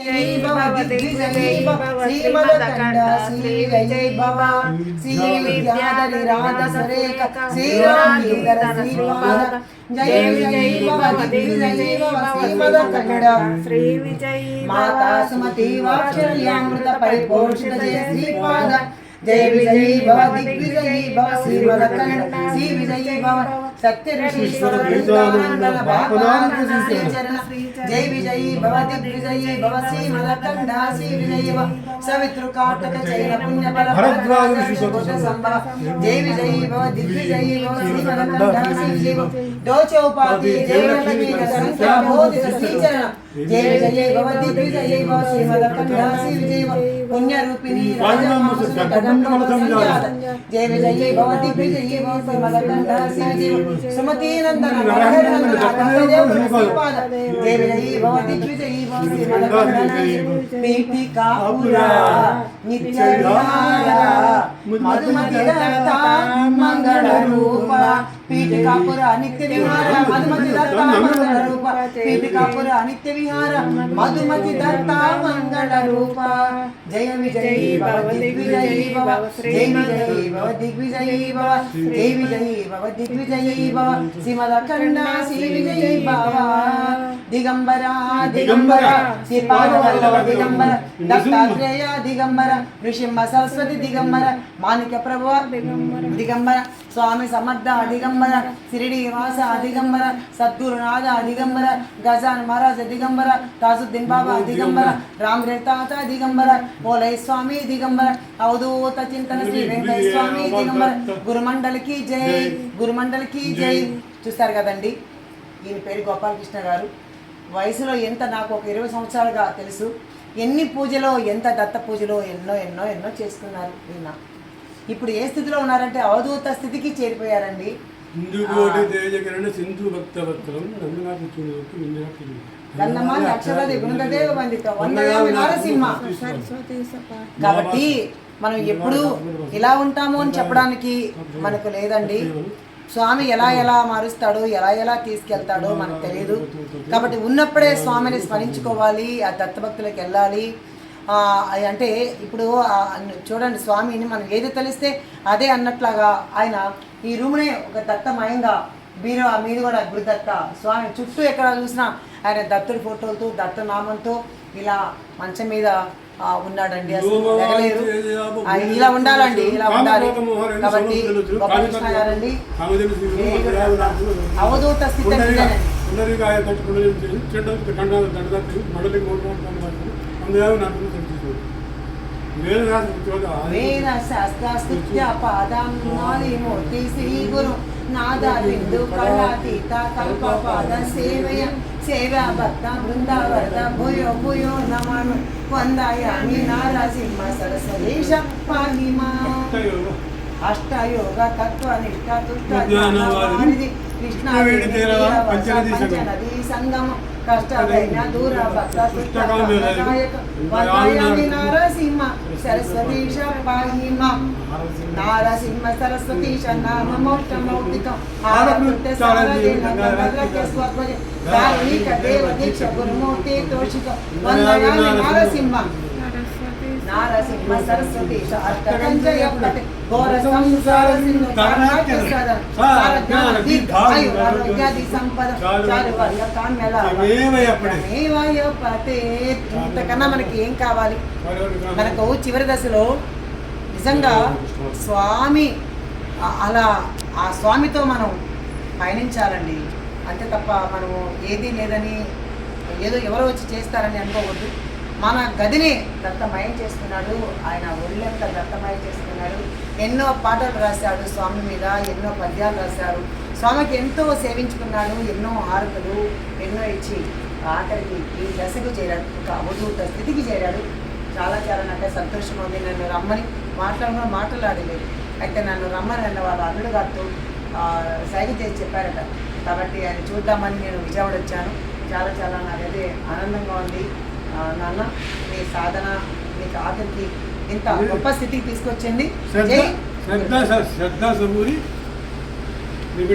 జై భవ దిగ్విజయై భవ శ్రీమదకండ శ్రీ విజయ భవ శ్రీ విద్యాధరి రాధ సరేక శ్రీరామీధర శ్రీపాద జై విజయై భవ దిగ్విజయై శ్రీమదకండ శ్రీ మాతా సుమతి వాత్సల్యామృత పరిపోషిత జయ శ్రీపాద జయ విజయ భవ దిగ్విజయీ భవ శ్రీమదకండ శ్రీ విజయ భవ. సత్య ఋషీశ్వర బృందానందన బాపానంద శ్రీచరణ జై విజయీ భవ దిగ్విజయీ భవ శ్రీమదకండ శ్రీ విజయీ భవ సవితృ కాటక చైన పుణ్య బల భరద్వాజ ఋషి సంభవ జై విజయీ భవ దిగ్విజయీ భవ శ్రీమదకండ శ్రీ విజయీ భవ దోచోపాతి జయ లక్ష్మీ సంఖ్యా బోధిత శ్రీచరణ జయ విజయీ భవ దిగ్విజయీ భవ శ్రీమదకండ శ్రీ విజయీ భవ పుణ్య రూపిణి జయ విజయీ భవ దిగ్విజయీ భవ శ్రీమదకండ శ్రీ విజయీ భవ సుమతి నందన నరహర నందన కర్తదేవ శ్రీపాద జయ విజయీ భవ దిగ్విజయీ భవ శ్రీమదకండ పీఠికాపురా నిత్య విహార మధుమతి దత్త మంగళ రూప పీఠికాపుర నిత్య విహార మధుమతి దత్త మంగళ రూప పీఠికాపుర నిత్య విహార మధుమతి దత్త మంగళ రూప జయ విజయీ భవ దిగ్విజయీ భవ జయ విజయీ భవ దిగ్విజయీ భవ జయ విజయీ భవ దిగ్విజయీ భవ స్వామి సమర్థ అధిగంబర సిరిడి వాస సద్గురు సద్గురునాథ అధిగంబర గజాన్ మహారాజ్ దిగంబర తాజుద్దీన్ బాబా దిగంబర రామ్ తాత దిగంబర ఓలై స్వామి దిగంబర అవధూత చింతన శ్రీ వెంకయ్య స్వామి దిగంబర గురుమండలికి జై గురుమండలికి జై. చూస్తారు కదండి ఈయన పేరు గోపాలకృష్ణ గారు. వయసులో ఎంత నాకు ఒక ఇరవై సంవత్సరాలుగా తెలుసు. ఎన్ని పూజలో ఎంత దత్త పూజలో ఎన్నో ఎన్నో ఎన్నో చేసుకున్నారు ఈయన. ఇప్పుడు ఏ స్థితిలో ఉన్నారంటే అవధూత స్థితికి చేరిపోయారండి. తేజకరణ సింధు భక్త భక్తలం అక్షరాది వందిత నారసింహ కాబట్టి మనం ఎప్పుడు ఇలా ఉంటాము అని చెప్పడానికి మనకు లేదండి. స్వామి ఎలా ఎలా మారుస్తాడో ఎలా ఎలా తీసుకెళ్తాడో మనకు తెలియదు కాబట్టి ఉన్నప్పుడే స్వామిని స్మరించుకోవాలి ఆ దత్తభక్తులకు వెళ్ళాలి. అంటే ఇప్పుడు చూడండి స్వామిని మనం ఏది తెలిస్తే అదే అన్నట్లాగా ఆయన ఈ రూమ్నే ఒక దత్తమయంగా మీరు ఆ మీద కూడా గురుదత్త స్వామి చుట్టూ ఎక్కడ చూసినా ఆయన దత్తుడి ఫోటోలతో దత్త నామంతో ఇలా మంచం మీద ఉన్నాడండి. అసలు ఇలా ఉండాలండి ఇలా ఉండాలి. కాబట్టి గారండి. అవధూత స్థితి అంటే పునరికాయ తట్టుకుని చెడ్డ కండ దండదట్టి మడలి మూడు అందరూ నాకు తెలుసు నేను రాసిన వేద శాస్త్రస్తుత్య పాదం నాలి మూర్తి శ్రీ గురు నాద బిందు కళాతీత కల్ప పాద సేవయ సేవా భక్త బృందావరద భూయో భూయో నమామి. వందాయామి నారసింహ సరస్వదేశ పాహిమా అష్టయోగ. తత్వ నిష్ట తుష్ట కృష్ణ సంగమం. ಕಷ್ಟದೈನ ದೂರ ಭಕ್ತ ಸುತ್ತದಾಯಕ ವಂದಾಯಾಮಿ ನಾರಸಿಂಹ ಸರಸ್ವತೀಶ ಪಾಹಿಮ ನಾರಸಿಂಹ ಸರಸ್ವತೀಶ ನಾಮ ಮೋಕ್ಷ ಮೌಕ್ತಿಕ ಆರಮೃತ್ಯ ಸಾರದೇನ ಗಂಗದ್ರಕ್ಯ ಸ್ವರ್ಪಗೆ ಧಾರ್ಮಿಕ ದೇವ ದೀಕ್ಷ ಗುರುಮೂರ್ತಿ ತೋಷಿಕ ವಂದನಾಮಿ ನಾರಸಿಂಹ నారసింహ సరస్వతి ఇంతకన్నా మనకి ఏం కావాలి? మనకు చివరి దశలో నిజంగా స్వామి అలా ఆ స్వామితో మనం పయనించాలండి. అంతే తప్ప మనము ఏదీ లేదని ఏదో ఎవరో వచ్చి చేస్తారని అనుకోవద్దు. మన గదిని దత్తమయం చేసుకున్నాడు ఆయన ఒళ్ళంత దత్తమయం చేసుకున్నాడు ఎన్నో పాటలు రాశాడు స్వామి మీద ఎన్నో పద్యాలు రాశారు స్వామికి ఎంతో సేవించుకున్నాడు ఎన్నో హారతులు ఎన్నో ఇచ్చి ఆఖరికి ఈ దశకు చేరాడు. ఒక అవధూత స్థితికి చేరాడు. చాలా చాలా నాకు సంతోషంగా ఉంది. నన్ను రమ్మని మాట్లాడకుండా మాట్లాడలేదు. అయితే నన్ను రమ్మని అన్న వాళ్ళ అల్లుడు గారితో ఆ, సైగ చేసి చెప్పారట. కాబట్టి ఆయన చూద్దామని నేను విజయవాడ వచ్చాను. చాలా చాలా నాకైతే ఆనందంగా ఉంది. నాన్న మీ సాధన మీకు ఆఖరికి ఇంత గొప్ప స్థితికి తీసుకొచ్చింది. శ్రద్ధ శ్రద్ధ